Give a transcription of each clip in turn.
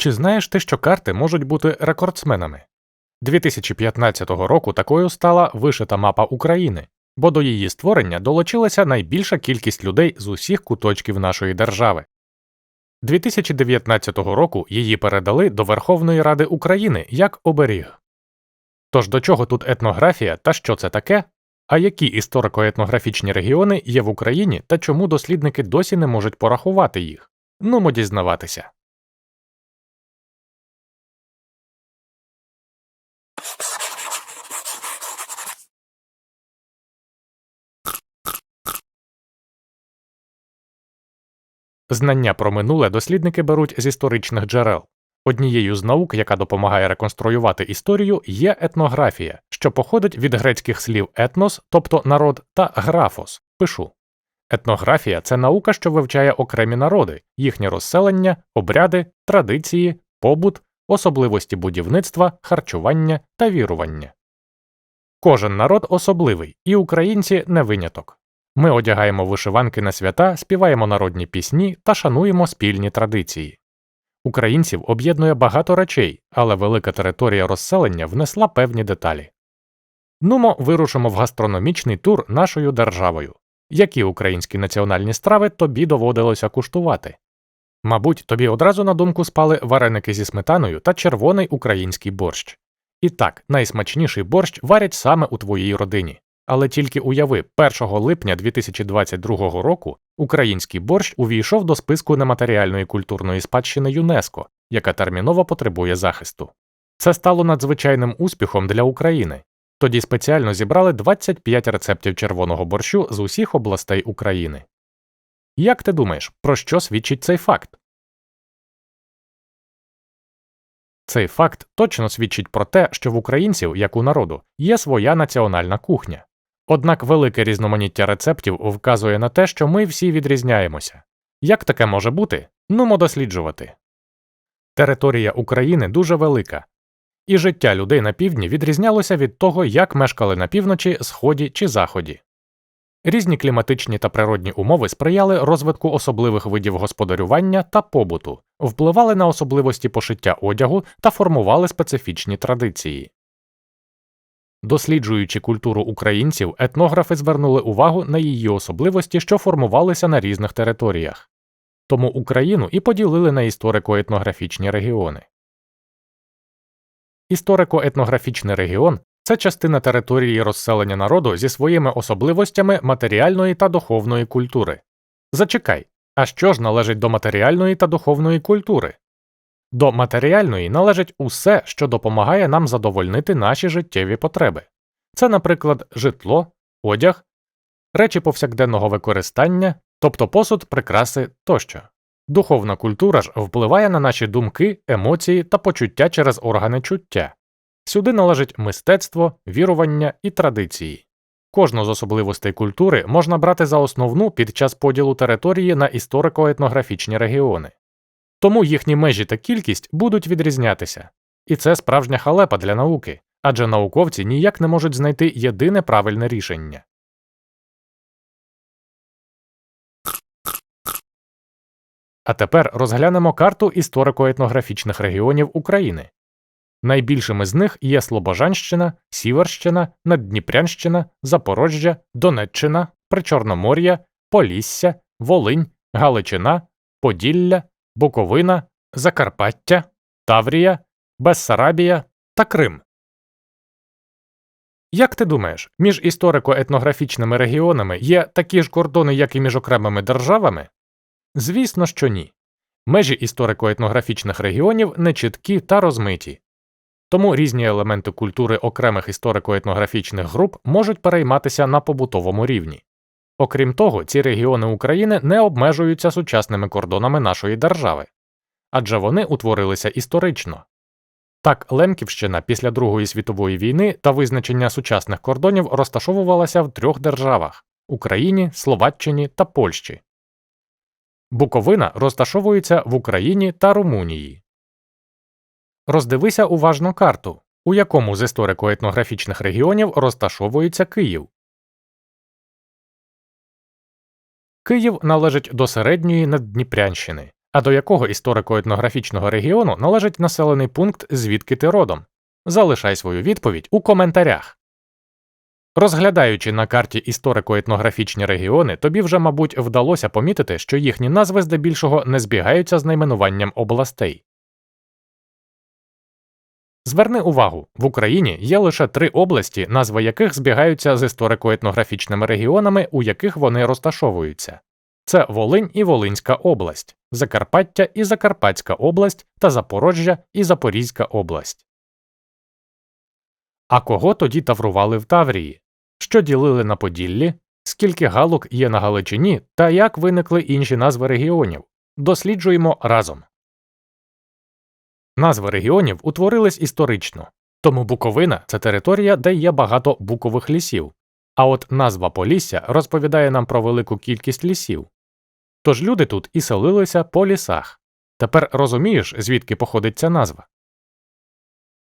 Чи знаєш ти, що карти можуть бути рекордсменами? 2015 року такою стала вишита мапа України, бо до її створення долучилася найбільша кількість людей з усіх куточків нашої держави. 2019 року її передали до Верховної Ради України як оберіг. Тож до чого тут етнографія та що це таке? А які історико-етнографічні регіони є в Україні та чому дослідники досі не можуть порахувати їх? Нумо дізнаватися. Знання про минуле дослідники беруть з історичних джерел. Однією з наук, яка допомагає реконструювати історію, є етнографія, що походить від грецьких слів етнос, тобто народ, та графос пишу. Етнографія це наука, що вивчає окремі народи, їхнє розселення, обряди, традиції, побут, особливості будівництва, харчування та вірування. Кожен народ особливий, і українці не виняток. Ми одягаємо вишиванки на свята, співаємо народні пісні та шануємо спільні традиції. Українців об'єднує багато речей, але велика територія розселення внесла певні деталі. Нумо вирушимо в гастрономічний тур нашою державою. Які українські національні страви тобі доводилося куштувати? Мабуть, тобі одразу на думку спали вареники зі сметаною та червоний український борщ. І так, найсмачніший борщ варять саме у твоїй родині. Але тільки уяви, 1 липня 2022 року український борщ увійшов до списку нематеріальної культурної спадщини ЮНЕСКО, яка терміново потребує захисту. Це стало надзвичайним успіхом для України. Тоді спеціально зібрали 25 рецептів червоного борщу з усіх областей України. Як ти думаєш, про що свідчить цей факт? Цей факт точно свідчить про те, що в українців, як у народу, є своя національна кухня. Однак велике різноманіття рецептів вказує на те, що ми всі відрізняємося. Як таке може бути? Нумо досліджувати. Територія України дуже велика, і життя людей на півдні відрізнялося від того, як мешкали на півночі, сході чи заході. Різні кліматичні та природні умови сприяли розвитку особливих видів господарювання та побуту, впливали на особливості пошиття одягу та формували специфічні традиції. Досліджуючи культуру українців, етнографи звернули увагу на її особливості, що формувалися на різних територіях. Тому Україну і поділили на історико-етнографічні регіони. Історико-етнографічний регіон це частина території розселення народу зі своїми особливостями матеріальної та духовної культури. Зачекай, а що ж належить до матеріальної та духовної культури? До матеріальної належить усе, що допомагає нам задовольнити наші життєві потреби. Це, наприклад, житло, одяг, речі повсякденного використання, тобто посуд, прикраси тощо. Духовна культура ж впливає на наші думки, емоції та почуття через органи чуття. Сюди належить мистецтво, вірування і традиції. Кожну з особливостей культури можна брати за основну під час поділу території на історико-етнографічні регіони. Тому їхні межі та кількість будуть відрізнятися. І це справжня халепа для науки, адже науковці ніяк не можуть знайти єдине правильне рішення. А тепер розглянемо карту історико-етнографічних регіонів України. Найбільшими з них є Слобожанщина, Сіверщина, Наддніпрянщина, Запорожжя, Донеччина, Причорномор'я, Полісся, Волинь, Галичина, Поділля, Буковина, Закарпаття, Таврія, Бессарабія та Крим. Як ти думаєш, між історико-етнографічними регіонами є такі ж кордони, як і між окремими державами? Звісно, що ні. Межі історико-етнографічних регіонів нечіткі та розмиті. Тому різні елементи культури окремих історико-етнографічних груп можуть перейматися на побутовому рівні. Окрім того, ці регіони України не обмежуються сучасними кордонами нашої держави, адже вони утворилися історично. Так, Лемківщина після Другої світової війни та визначення сучасних кордонів розташовувалася в трьох державах Україні, Словаччині та Польщі. Буковина розташовується в Україні та Румунії. Роздивися уважно карту, у якому з історико-етнографічних регіонів розташовується Київ. Київ належить до середньої Наддніпрянщини, А до якого історико-етнографічного регіону належить населений пункт, звідки ти родом? Залишай свою відповідь у коментарях. Розглядаючи на карті історико-етнографічні регіони, тобі вже, мабуть, вдалося помітити, що їхні назви здебільшого не збігаються з найменуванням областей. Зверни увагу, в Україні є лише три області, назви яких збігаються з історико-етнографічними регіонами, у яких вони розташовуються. Це Волинь і Волинська область, Закарпаття і Закарпатська область та Запорожжя і Запорізька область. А кого тоді таврували в Таврії? Що ділили на Поділлі? Скільки галок є на Галичині та як виникли інші назви регіонів? Досліджуємо разом. Назви регіонів утворились історично, тому Буковина це територія, де є багато букових лісів. А от назва Полісся розповідає нам про велику кількість лісів. Тож люди тут і селилися по лісах. Тепер розумієш, звідки походить ця назва?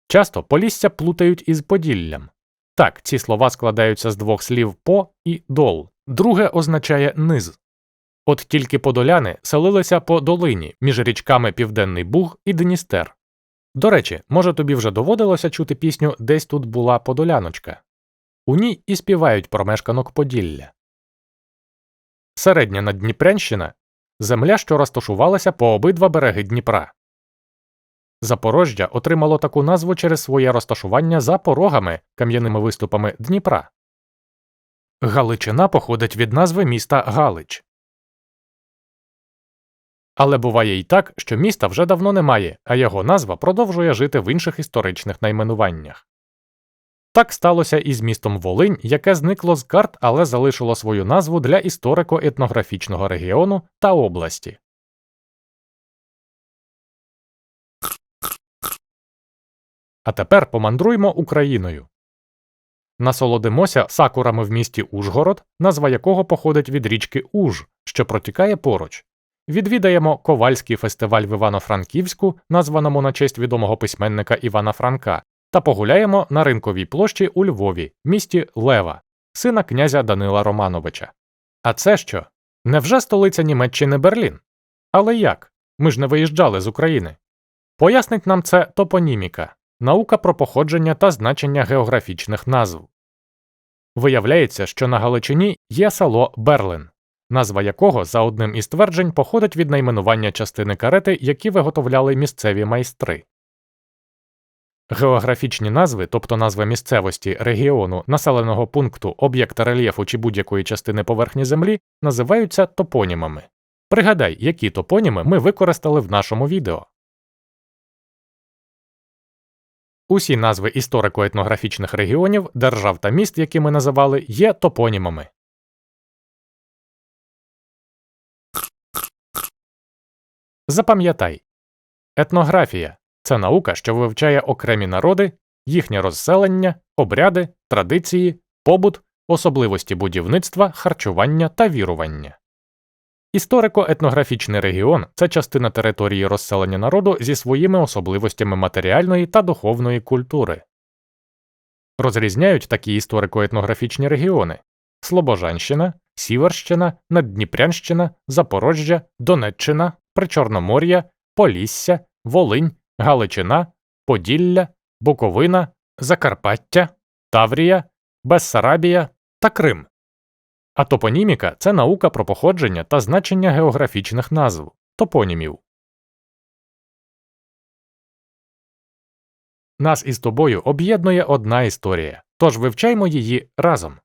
Часто Полісся плутають із Поділлям. Так, ці слова складаються з двох слів по і дол, друге означає низ. От тільки подоляни селилися по долині між річками Південний Буг і Дністер. До речі, може тобі вже доводилося чути пісню Десь тут була подоляночка. У ній і співають про мешканок Поділля. Середня Наддніпрянщина земля, що розташувалася по обидва береги Дніпра. Запорожжя отримало таку назву через своє розташування за порогами кам'яними виступами Дніпра. Галичина походить від назви міста Галич. Але буває й так, що міста вже давно немає, а його назва продовжує жити в інших історичних найменуваннях. Так сталося і з містом Волинь, яке зникло з карт, але залишило свою назву для історико-етнографічного регіону та області. А тепер помандруймо Україною. Насолодимося сакурами в місті Ужгород, назва якого походить від річки Уж, що протікає поруч. Відвідаємо Ковальський фестиваль в Івано-Франківську, названому на честь відомого письменника Івана Франка, та погуляємо на ринковій площі у Львові, місті Лева, сина князя Данила Романовича. А це що? Невже столиця Німеччини Берлін? Але як? Ми ж не виїжджали з України. Пояснить нам це топоніміка, наука про походження та значення географічних назв. Виявляється, що на Галичині є село Берлин, назва якого за одним із тверджень походить від найменування частини карети, які виготовляли місцеві майстри. Географічні назви, тобто назви місцевості, регіону, населеного пункту, об'єкта рельєфу чи будь-якої частини поверхні Землі, називаються топонімами. Пригадай, які топоніми ми використали в нашому відео. Усі назви історико-етнографічних регіонів, держав та міст, які ми називали, є топонімами. Запам'ятай етнографія це наука, що вивчає окремі народи, їхнє розселення, обряди, традиції, побут, особливості будівництва, харчування та вірування. Історико-етнографічний регіон це частина території розселення народу зі своїми особливостями матеріальної та духовної культури. Розрізняють такі історико-етнографічні регіони Слобожанщина, Сіверщина, Наддніпрянщина, Запорожжя, Донеччина, Причорномор'я, Полісся, Волинь, Галичина, Поділля, Буковина, Закарпаття, Таврія, Бессарабія та Крим. А топоніміка це наука про походження та значення географічних назв топонімів. Нас із тобою об'єднує одна історія, тож вивчаймо її разом.